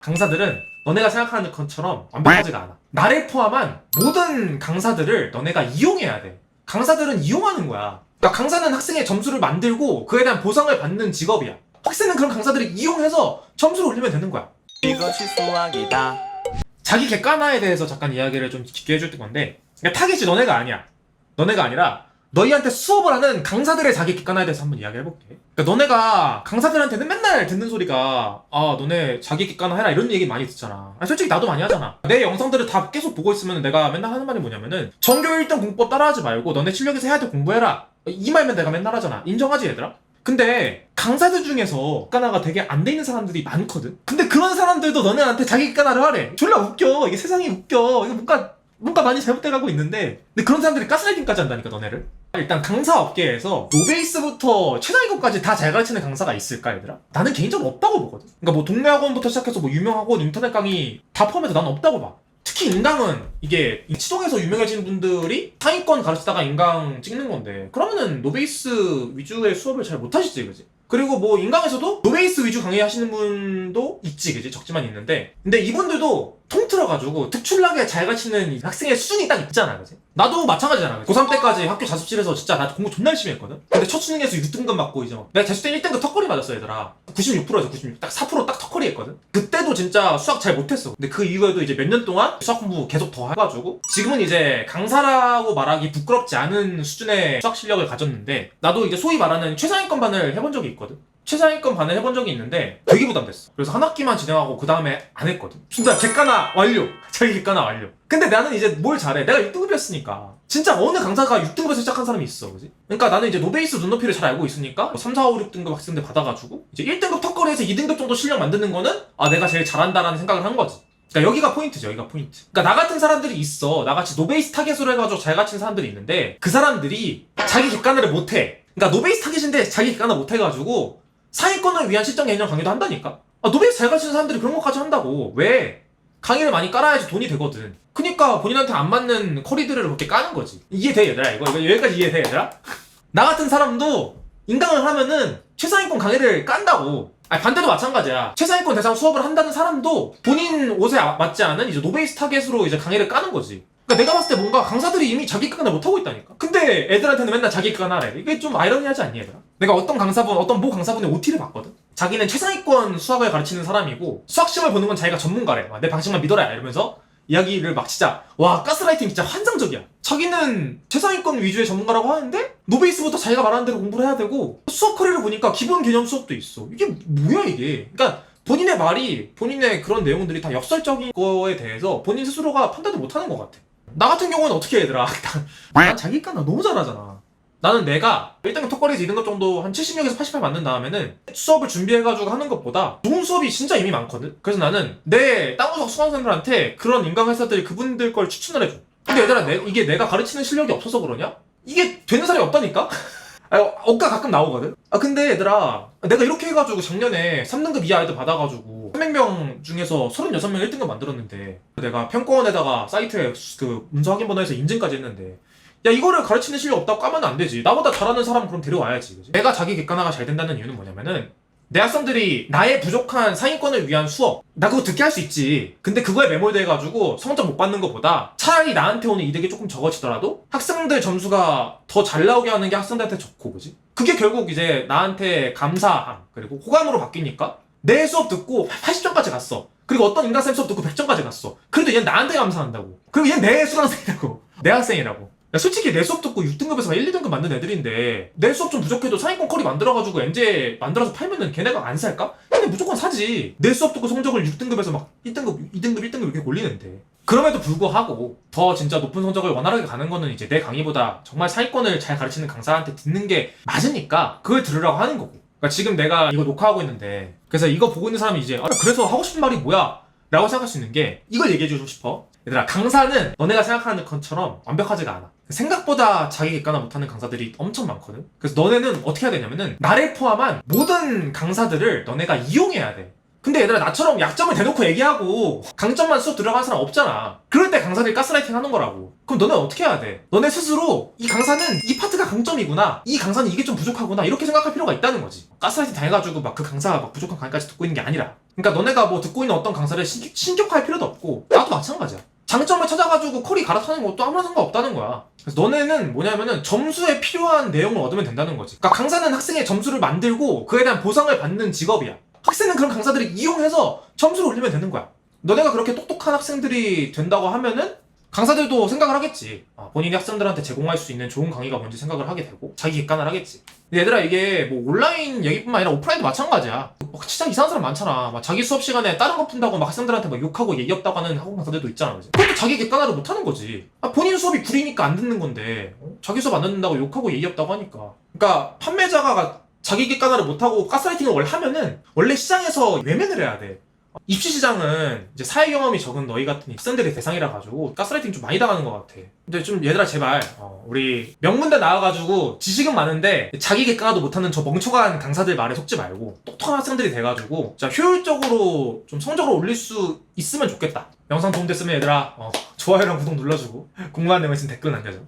강사들은 너네가 생각하는 것처럼 완벽하지가 않아. 나를 포함한 모든 강사들을 너네가 이용해야 돼. 강사들은 이용하는 거야. 그러니까 강사는 학생의 점수를 만들고 그에 대한 보상을 받는 직업이야. 학생은 그런 강사들을 이용해서 점수를 올리면 되는 거야. 이것이 수학이다. 자기 객관화에 대해서 잠깐 이야기를 좀 깊게 해줄 건데 그러니까 타겟이 너네가 아니야. 너네가 아니라 너희한테 수업을 하는 강사들의 자기 객관화에 대해서 한번 이야기해볼게. 그러니까 너네가 강사들한테는 맨날 듣는 소리가 아 너네 자기 객관화 해라 이런 얘기 많이 듣잖아. 아니, 솔직히 나도 많이 하잖아. 내 영상들을 다 계속 보고 있으면 내가 맨날 하는 말이 뭐냐면은 전교 1등 공법 따라하지 말고 너네 실력에서 해야 될 공부해라. 이 말만 내가 맨날 하잖아. 인정하지 얘들아? 근데 강사들 중에서 객관화가 되게 안 돼 있는 사람들이 많거든. 근데 그런 사람들도 너네한테 자기 객관화를 하래. 졸라 웃겨. 이게 세상이 웃겨. 이거 뭔가 뭔가 많이 잘못돼가고 있는데 근데 그런 사람들이 가스라이팅까지 한다니까 너네를. 일단 강사 업계에서 노베이스부터 최상위권까지 다 잘 가르치는 강사가 있을까 얘들아? 나는 개인적으로 없다고 보거든. 그러니까 뭐 동네 학원부터 시작해서 뭐 유명 학원, 인터넷 강의 다 포함해서 나는 없다고 봐. 특히 인강은 이게 치동에서 유명해진 분들이 상위권 가르치다가 인강 찍는 건데 그러면은 노베이스 위주의 수업을 잘 못하시지 그지? 그리고 뭐 인강에서도 노베이스 위주 강의 하시는 분도 있지 그지? 적지만 있는데 근데 이분들도 통 틀어가지고 특출나게 잘 가르치는 이 학생의 수준이 딱 있잖아 그지? 나도 마찬가지잖아 그지? 고3 때까지 학교 자습실에서 진짜 나 공부 존나 열심히 했거든? 근데 첫 수능에서 6등급 맞고 이제 막 내가 자습 때 1등급 턱걸이 맞았어 얘들아 96%에서 96, 딱 4%딱 턱걸이 했거든? 그때도 진짜 수학 잘 못했어 근데 그 이후에도 이제 몇 년 동안 수학 공부 계속 더 해가지고 지금은 이제 강사라고 말하기 부끄럽지 않은 수준의 수학 실력을 가졌는데 나도 이제 소위 말하는 최상위권 반을 해본 적이 있거든 최상위권 반을 해본 적이 있는데 되게 부담됐어. 그래서 한 학기만 진행하고 그 다음에 안 했거든. 진짜 객관화 완료. 자기 객관화 완료. 근데 나는 이제 뭘 잘해? 내가 6등급이었으니까. 진짜 어느 강사가 6등급에서 시작한 사람이 있어. 그지? 그러니까 나는 이제 노베이스 눈높이를 잘 알고 있으니까 뭐 3, 4, 5, 6등급 학생들 받아가지고 이제 1등급 턱걸이에서 2등급 정도 실력 만드는 거는 아 내가 제일 잘한다라는 생각을 한 거지. 그러니까 여기가 포인트죠. 여기가 포인트. 그러니까 나 같은 사람들이 있어. 나같이 노베이스 타겟으로 해가지고 잘 가르치는 사람들이 있는데 그 사람들이 자기 객관화를 못해. 그러니까 노베이스 타겟인데 자기 객관화 못해가지고 상위권을 위한 실전 개념 강의도 한다니까? 아, 노베이스 잘 가르치는 사람들이 그런 것까지 한다고. 왜? 강의를 많이 깔아야지 돈이 되거든. 그니까 본인한테 안 맞는 커리들을 그렇게 까는 거지. 이해돼, 얘들아? 이거, 이거 여기까지 이해돼, 얘들아? 나 같은 사람도 인강을 하면은 최상위권 강의를 깐다고. 아니, 반대도 마찬가지야. 최상위권 대상 수업을 한다는 사람도 본인 옷에 아- 맞지 않은 이제 노베이스 타겟으로 이제 강의를 까는 거지. 그러니까 내가 봤을 때 뭔가 강사들이 이미 자기 객관을 못하고 있다니까. 근데 애들한테는 맨날 자기 객관하래. 이게 좀 아이러니하지 않니 얘들아? 내가 어떤 강사분, 어떤 모 강사분의 OT를 봤거든? 자기는 최상위권 수학을 가르치는 사람이고 수학 시험을 보는 건 자기가 전문가래. 막내 방식만 믿어라 이러면서 이야기를 막 진짜 와 가스라이팅 진짜 환상적이야. 자기는 최상위권 위주의 전문가라고 하는데 노베이스부터 자기가 말하는 대로 공부를 해야 되고 수학 커리를 보니까 기본 개념 수업도 있어. 이게 뭐야 이게? 그러니까 본인의 말이 본인의 그런 내용들이 다 역설적인 거에 대해서 본인 스스로가 판단을 못하는 것 같아. 나 같은 경우는 어떻게 해, 얘들아? 난 자기 깐나 너무 잘하잖아. 나는 내가 1등급 턱걸이에서 2등급 정도 한 76에서 88 맞는 다음에는 수업을 준비해가지고 하는 것보다 좋은 수업이 진짜 이미 많거든? 그래서 나는 내 땅우석 수강생들한테 그런 인강회사들이 그분들 걸 추천을 해줘. 근데 얘들아, 내- 이게 내가 가르치는 실력이 없어서 그러냐? 이게 되는 사람이 없다니까? 아, 억가 가끔 나오거든? 아, 근데 얘들아, 내가 이렇게 해가지고 작년에 3등급 이하 아이들 받아가지고 300명 중에서 36명 1등급 만들었는데 내가 평가원에다가 사이트에 그 문서 확인 번호에서 인증까지 했는데 야 이거를 가르치는 실력 없다고 까면 안 되지 나보다 잘하는 사람 그럼 데려와야지 그지? 내가 자기 객관화가 잘 된다는 이유는 뭐냐면은 내 학생들이 나의 부족한 상위권을 위한 수업. 나 그거 듣게 할 수 있지. 근데 그거에 매몰돼가지고 성적 못 받는 것보다 차라리 나한테 오는 이득이 조금 적어지더라도 학생들 점수가 더 잘 나오게 하는 게 학생들한테 좋고 그지? 그게 결국 이제 나한테 감사함 그리고 호감으로 바뀌니까 내 수업 듣고 80점까지 갔어. 그리고 어떤 인간쌤 수업 듣고 100점까지 갔어. 그래도 얘는 나한테 감사한다고. 그리고 얘는 내 수강생이라고. 내 학생이라고 야, 솔직히 내 수업 듣고 6등급에서 1, 2등급 만든 애들인데 내 수업 좀 부족해도 상위권 커리 만들어가지고 엔제 만들어서 팔면은 걔네가 안 살까? 근데 무조건 사지 내 수업 듣고 성적을 6등급에서 막 1등급, 2등급, 1등급 이렇게 올리는데 그럼에도 불구하고 더 진짜 높은 성적을 원활하게 가는 거는 이제 내 강의보다 정말 상위권을 잘 가르치는 강사한테 듣는 게 맞으니까 그걸 들으라고 하는 거고 그러니까 지금 내가 이거 녹화하고 있는데 그래서 이거 보고 있는 사람이 이제 아, 그래서 하고 싶은 말이 뭐야? 라고 생각할 수 있는 게 이걸 얘기해주고 싶어. 얘들아 강사는 너네가 생각하는 것처럼 완벽하지가 않아. 생각보다 자기 객관화 못하는 강사들이 엄청 많거든. 그래서 너네는 어떻게 해야 되냐면은 나를 포함한 모든 강사들을 너네가 이용해야 돼 근데 얘들아 나처럼 약점을 대놓고 얘기하고 강점만 쑥 들어간 사람 없잖아 그럴 때 강사들이 가스라이팅 하는 거라고 그럼 너네 어떻게 해야 돼? 너네 스스로 이 강사는 이 파트가 강점이구나 이 강사는 이게 좀 부족하구나 이렇게 생각할 필요가 있다는 거지 가스라이팅 당해가지고 막 그 강사가 막 부족한 강의까지 듣고 있는 게 아니라 그러니까 너네가 뭐 듣고 있는 어떤 강사를 신, 신격화할 필요도 없고 나도 마찬가지야 장점을 찾아가지고 컬이 갈아타는 것도 아무런 상관없다는 거야. 그래서 너네는 뭐냐면은 점수에 필요한 내용을 얻으면 된다는 거지. 그러니까 강사는 학생의 점수를 만들고 그에 대한 보상을 받는 직업이야. 학생은 그런 강사들을 이용해서 점수를 올리면 되는 거야. 너네가 그렇게 똑똑한 학생들이 된다고 하면은 강사들도 생각을 하겠지. 아, 본인이 학생들한테 제공할 수 있는 좋은 강의가 뭔지 생각을 하게 되고 자기 객관을 하겠지. 얘들아 이게 뭐 온라인 얘기뿐만 아니라 오프라인도 마찬가지야. 막 진짜 이상한 사람 많잖아. 막 자기 수업 시간에 다른 거 푼다고 막 학생들한테 막 욕하고 예의 없다고 하는 학원 강사들도 있잖아. 그지? 그것도 자기 객관화를 못 하는 거지. 아, 본인 수업이 구리니까 안 듣는 건데 어? 자기 수업 안 듣는다고 욕하고 예의 없다고 하니까. 그러니까 판매자가 자기 객관화를 못하고 가스라이팅을 원래 하면은 원래 시장에서 외면을 해야 돼. 입시 시장은 이제 사회 경험이 적은 너희 같은 학생들이 대상이라 가지고 가스라이팅 좀 많이 당하는 것 같아. 근데 좀 얘들아 제발 어, 우리 명문대 나와가지고 지식은 많은데 자기 객관화도 못하는 저 멍청한 강사들 말에 속지 말고 똑똑한 학생들이 돼가지고 자 효율적으로 좀 성적을 올릴 수 있으면 좋겠다. 영상 도움됐으면 얘들아 어, 좋아요랑 구독 눌러주고 궁금한 내용 있으면 댓글 남겨줘.